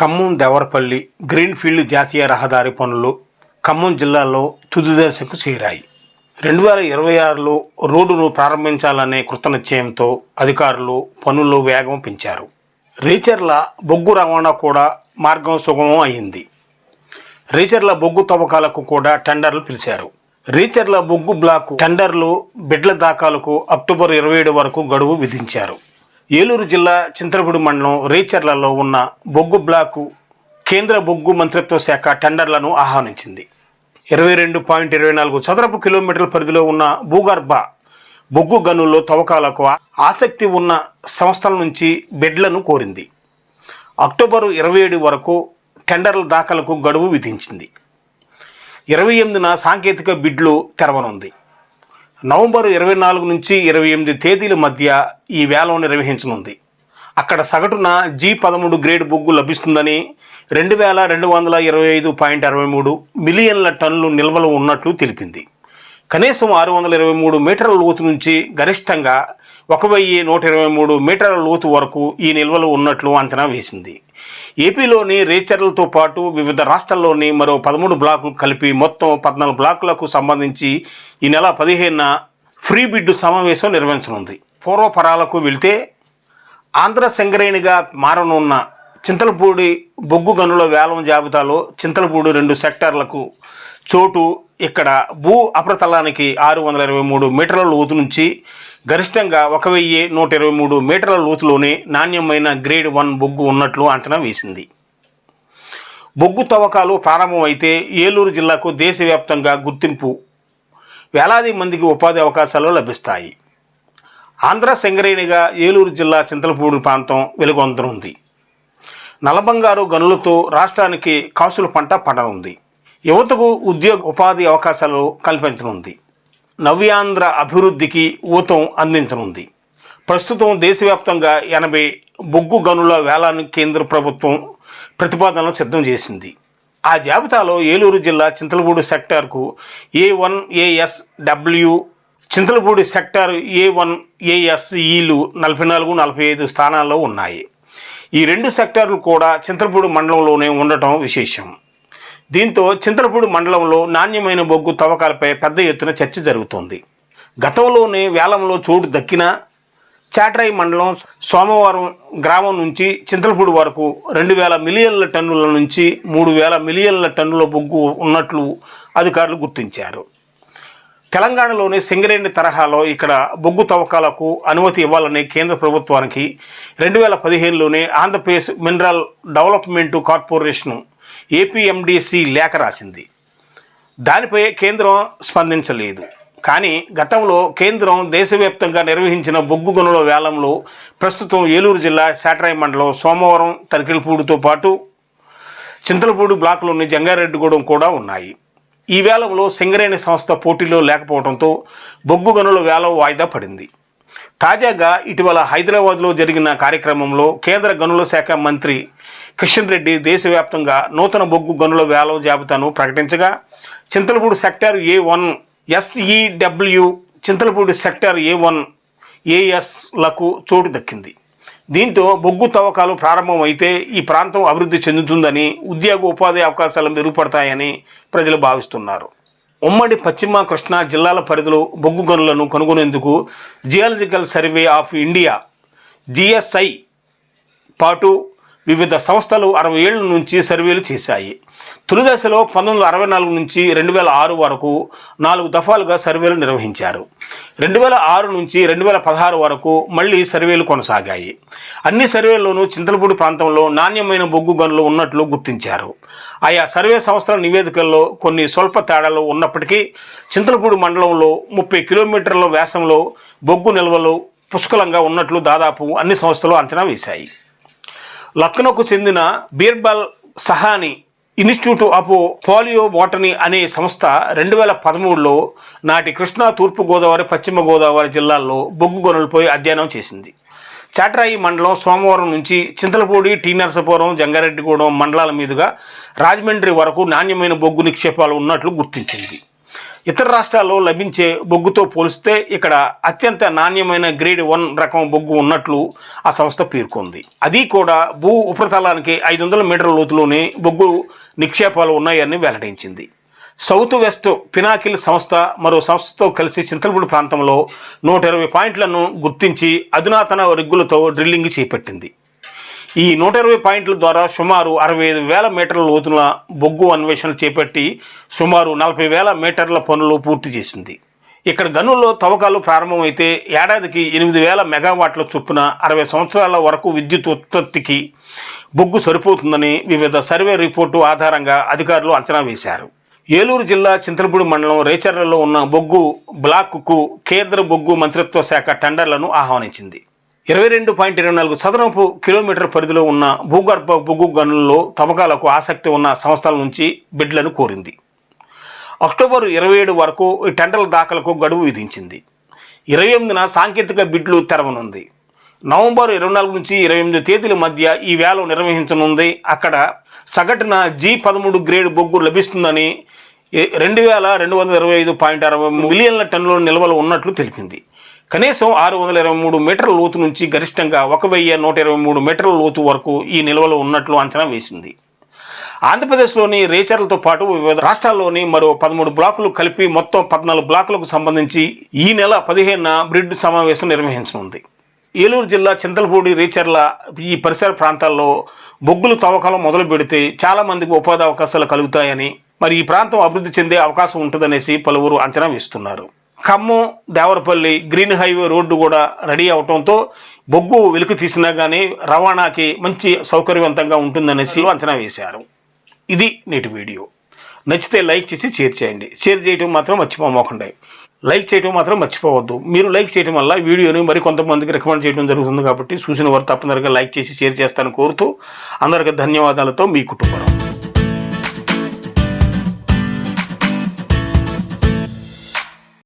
Khammam Devarapalli greenfield జాతీయ రహదారి పనులు ఖమ్మం జిల్లాలో తుది దశకు చేరాయి. రెండు వేల ఇరవై ఆరులో రోడ్డును ప్రారంభించాలనే కృతనిశ్చయంతో అధికారులు పనుల్లో వేగం పెంచారు. రీచర్ల బొగ్గు రవాణా కూడా మార్గం సుగమం అయింది. రీచర్ల బొగ్గు తవ్వకాలకు కూడా టెండర్లు పిలిచారు. రీచర్ల బొగ్గు బ్లాకు టెండర్లు బిడ్ల దాఖలకు అక్టోబర్ ఇరవై ఏడు వరకు గడువు విధించారు. ఏలూరు జిల్లా చింతలపూడి మండలం రేచర్లలో ఉన్న బొగ్గు బ్లాకు కేంద్ర బొగ్గు మంత్రిత్వ శాఖ టెండర్లను ఆహ్వానించింది. ఇరవై రెండు పాయింట్ ఇరవై నాలుగు చదరపు కిలోమీటర్ల పరిధిలో ఉన్న భూగర్భ బొగ్గు గనుల్లో తవ్వకాలకు ఆసక్తి ఉన్న సంస్థల నుంచి బిడ్లను కోరింది. అక్టోబరు ఇరవై ఏడు వరకు టెండర్ల దాఖలకు గడువు విధించింది. ఇరవై ఎనిమిదిన సాంకేతిక బిడ్లు తెరవనుంది. నవంబర్ ఇరవై నాలుగు నుంచి ఇరవై ఎనిమిది తేదీల మధ్య ఈ వేలం నిర్వహించనుంది. అక్కడ సగటున జీ పదమూడు గ్రేడ్ బొగ్గు లభిస్తుందని రెండు వేల రెండు వందల ఇరవై ఐదు పాయింట్ అరవై మూడు మిలియన్ల టన్నులు నిల్వలు ఉన్నట్లు తెలిపింది. కనీసం ఆరు వందల ఇరవై మూడు మీటర్ల లోతు నుంచి గరిష్టంగా ఒక వెయ్యి నూట ఇరవై మూడు మీటర్ల లోతు వరకు ఈ నిల్వలు ఉన్నట్లు అంచనా వేసింది. ఏపీలోని రేచర్లతో పాటు వివిధ రాష్ట్రాల్లోని మరో పదమూడు బ్లాకులు కలిపి మొత్తం పద్నాలుగు బ్లాకులకు సంబంధించి ఈ నెల పదిహేనున ఫ్రీ బిడ్డు సమావేశం నిర్వహించనుంది. పూర్వపరాలకు వెళితే ఆంధ్ర సింగరేణిగా మారనున్న చింతలపూడి బొగ్గు గనుల వేలం జాబితాలో చింతలపూడి రెండు సెక్టార్లకు చోటు ఇక్కడ భూ అప్రతలానికి ఆరు వందల ఇరవై మూడు మీటర్ల లోతు నుంచి గరిష్టంగా ఒక వెయ్యి నూట ఇరవై మూడు మీటర్ల లోతులోనే నాణ్యమైన గ్రేడ్ వన్ బొగ్గు ఉన్నట్లు అంచనా వేసింది. బొగ్గు తవ్వకాలు ప్రారంభమైతే ఏలూరు జిల్లాకు దేశవ్యాప్తంగా గుర్తింపు వేలాది మందికి ఉపాధి అవకాశాలు లభిస్తాయి. ఆంధ్ర సింగరేణిగా ఏలూరు జిల్లా చింతలపూడి ప్రాంతం వెలుగొందనుంది. నలబంగారు గనులతో రాష్ట్రానికి కాసుల పంట పండనుంది. యువతకు ఉద్యోగ ఉపాధి అవకాశాలు కల్పించనుంది. నవ్యాంధ్ర అభివృద్ధికి ఊతం అందించనుంది. ప్రస్తుతం దేశవ్యాప్తంగా ఎనభై బొగ్గు గనుల వేలాన్ని కేంద్ర ప్రభుత్వం ప్రతిపాదనలు సిద్ధం చేసింది. ఆ జాబితాలో ఏలూరు జిల్లా Chintalapudi సెక్టార్కు A one AS W Chintalapudi sector A one ఏఎస్ఈలు నలభై నాలుగు నలభై ఐదు స్థానాల్లో ఉన్నాయి. ఈ రెండు సెక్టార్లు కూడా చింతలపూడి మండలంలోనే ఉండటం విశేషం. దీంతో చింతలపూడి మండలంలో నాణ్యమైన బొగ్గు తవ్వకాలపై పెద్ద ఎత్తున చర్చ జరుగుతోంది. గతంలోనే వేలంలో చోటు దక్కిన చాట్రాయి మండలం సోమవారం గ్రామం నుంచి చింతలపూడి వరకు రెండు వేల మిలియన్ల టన్నుల నుంచి మూడు వేల మిలియన్ల టన్నుల బొగ్గు ఉన్నట్లు అధికారులు గుర్తించారు. తెలంగాణలోని సింగరేణి తరహాలో ఇక్కడ బొగ్గు తవ్వకాలకు అనుమతి ఇవ్వాలని కేంద్ర ప్రభుత్వానికి రెండు వేల పదిహేనులోనే Andhra Pradesh mineral development corporation APMDC లేఖ రాసింది. దానిపై కేంద్రం స్పందించలేదు. కానీ గతంలో కేంద్రం దేశవ్యాప్తంగా నిర్వహించిన బొగ్గు గనుల వేలంలో ప్రస్తుతం ఏలూరు జిల్లా శాటరాయి మండలం సోమవారం తరికిలపూడితో పాటు చింతలపూడి బ్లాక్లోని జంగారెడ్డిగూడెం కూడా ఉన్నాయి. ఈ వేలంలో సింగరేణి సంస్థ పోటీలో లేకపోవడంతో బొగ్గు గనుల వేలం వాయిదా పడింది. తాజాగా ఇటీవల హైదరాబాద్లో జరిగిన కార్యక్రమంలో కేంద్ర గనుల శాఖ మంత్రి కిషన్ రెడ్డి దేశవ్యాప్తంగా నూతన బొగ్గు గనుల వేలం జాబితాను ప్రకటించగా Chintalapudi sector A one SEW Chintalapudi sector A one ఏఎస్లకు చోటు దక్కింది. దీంతో బొగ్గు తవ్వకాలు ప్రారంభమైతే ఈ ప్రాంతం అభివృద్ధి చెందుతుందని ఉద్యోగ ఉపాధి అవకాశాలు మెరుగుపడతాయని ప్రజలు భావిస్తున్నారు. ఉమ్మడి పశ్చిమ కృష్ణా జిల్లాల పరిధిలో బొగ్గు గనులను కనుగొనేందుకు geological survey of India GSI పాటు వివిధ సంస్థలు అరవై ఏళ్ళ నుంచి సర్వేలు చేశాయి. తొలి దశలో పంతొమ్మిది వందల అరవై నాలుగు నుంచి రెండు వేల ఆరు వరకు నాలుగు దఫాలుగా సర్వేలు నిర్వహించారు. రెండు వేల ఆరు నుంచి రెండు వేల పదహారు వరకు మళ్ళీ సర్వేలు కొనసాగాయి. అన్ని సర్వేల్లోనూ చింతలపూడి ప్రాంతంలో నాణ్యమైన బొగ్గు గనులు ఉన్నట్లు గుర్తించారు. ఆయా సర్వే సంస్థల నివేదికల్లో కొన్ని స్వల్ప తేడాలు ఉన్నప్పటికీ చింతలపూడి మండలంలో ముప్పై కిలోమీటర్ల వ్యాసంలో బొగ్గు నిల్వలు పుష్కలంగా ఉన్నట్లు దాదాపు అన్ని సంస్థలు అంచనా వేశాయి. లక్నోకు చెందిన Birbal Sahni institute of palaeobotany అనే సంస్థ రెండు వేల పదమూడులో నాటి కృష్ణా తూర్పుగోదావరి పశ్చిమ గోదావరి జిల్లాల్లో బొగ్గు గనులపై అధ్యయనం చేసింది. చాట్రాయి మండలం సోమవారం నుంచి చింతలపూడి టీ నరసపురం జంగారెడ్డిగూడెం మండలాల మీదుగా రాజమండ్రి వరకు నాణ్యమైన బొగ్గు నిక్షేపాలు ఉన్నట్లు గుర్తించింది. ఇతర రాష్ట్రాల్లో లభించే బొగ్గుతో పోలిస్తే ఇక్కడ అత్యంత నాణ్యమైన గ్రేడ్ వన్ రకం బొగ్గు ఉన్నట్లు ఆ సంస్థ పేర్కొంది. అది కూడా భూ ఉపరితలానికి ఐదు వందల మీటర్ల లోతులోనే బొగ్గు నిక్షేపాలు ఉన్నాయని వెల్లడించింది. సౌత్ వెస్ట్ పినాకిల్ సంస్థ మరో సంస్థతో కలిసి చింతలపూడి ప్రాంతంలో నూట ఇరవై పాయింట్లను గుర్తించి అధునాతన రిగ్గులతో డ్రిల్లింగ్ చేపట్టింది. ఈ నూట ఇరవై పాయింట్ల ద్వారా సుమారు అరవై ఐదు వేల మీటర్ల లోతున బొగ్గు అన్వేషణ చేపట్టి సుమారు నలభై వేల మీటర్ల పనులు పూర్తి చేసింది. ఇక్కడ గనుల్లో తవ్వకాలు ప్రారంభమైతే ఏడాదికి ఎనిమిది వేల మెగావాట్ల చొప్పున అరవై సంవత్సరాల వరకు విద్యుత్ ఉత్పత్తికి బొగ్గు సరిపోతుందని వివిధ సర్వే రిపోర్టు ఆధారంగా అధికారులు అంచనా వేశారు. ఏలూరు జిల్లా చింతలపూడి మండలం రేచర్లలో ఉన్న బొగ్గు బ్లాక్కు కేంద్ర బొగ్గు మంత్రిత్వ శాఖ టెండర్లను ఆహ్వానించింది. ఇరవై రెండు పాయింట్ ఇరవై నాలుగు చదరపు కిలోమీటర్ పరిధిలో ఉన్న భూగర్భ బొగ్గు గనుల్లో తవ్వకాలకు ఆసక్తి ఉన్న సంస్థల నుంచి బిడ్లను కోరింది. అక్టోబర్ ఇరవై ఏడు వరకు ఈ టెండర్ల దాఖలకు గడువు విధించింది. ఇరవై ఎనిమిదిన సాంకేతిక బిడ్లు తెరవనుంది. నవంబర్ ఇరవై నాలుగు నుంచి ఇరవై ఎనిమిది తేదీల మధ్య ఈ వేలం నిర్వహించనుంది. అక్కడ సగటున జీ పదమూడు గ్రేడ్ బొగ్గు లభిస్తుందని రెండు వేల రెండు వందల ఇరవై ఐదు పాయింట్ అరవై మిలియన్ల టన్నుల నిల్వలు ఉన్నట్లు తెలిపింది. కనీసం ఆరు వందల ఇరవై మూడు మీటర్ల లోతు నుంచి గరిష్టంగా ఒక వెయ్యి నూట ఇరవై మూడు మీటర్ల లోతు వరకు ఈ నిల్వలు ఉన్నట్లు అంచనా వేసింది. ఆంధ్రప్రదేశ్లోని రేచర్లతో పాటు వివిధ రాష్ట్రాల్లోని మరో పదమూడు బ్లాకులు కలిపి మొత్తం పద్నాలుగు బ్లాకులకు సంబంధించి ఈ నెల పదిహేనున బ్రిడ్ సమావేశం నిర్వహించనుంది. ఏలూరు జిల్లా చింతలపూడి రేచర్ల ఈ పరిసర ప్రాంతాల్లో బొగ్గులు తవ్వకాలం మొదలు పెడితే చాలామందికి ఉపాధి అవకాశాలు కలుగుతాయని మరి ఈ ప్రాంతం అభివృద్ధి చెందే అవకాశం ఉంటుందనేసి పలువురు అంచనా వేస్తున్నారు. Khammam Devarapalli green highway road కూడా రెడీ అవడంతో బొగ్గు వెలికి తీసినా కానీ రవాణాకి మంచి సౌకర్యవంతంగా ఉంటుందనేసి అంచనా వేశారు. ఇది నేటి వీడియో. నచ్చితే లైక్ చేసి షేర్ చేయండి. షేర్ చేయడం మాత్రం మర్చిపోమోకండి. లైక్ చేయడం మాత్రం మర్చిపోవద్దు. మీరు లైక్ చేయడం వల్ల వీడియోని మరి కొంతమందికి రికమెండ్ చేయడం జరుగుతుంది కాబట్టి చూసిన వారు తప్పనిసరిగా లైక్ చేసి షేర్ చేస్తాను కోరుతూ అందరికీ ధన్యవాదాలతో మీ కుటుంబం.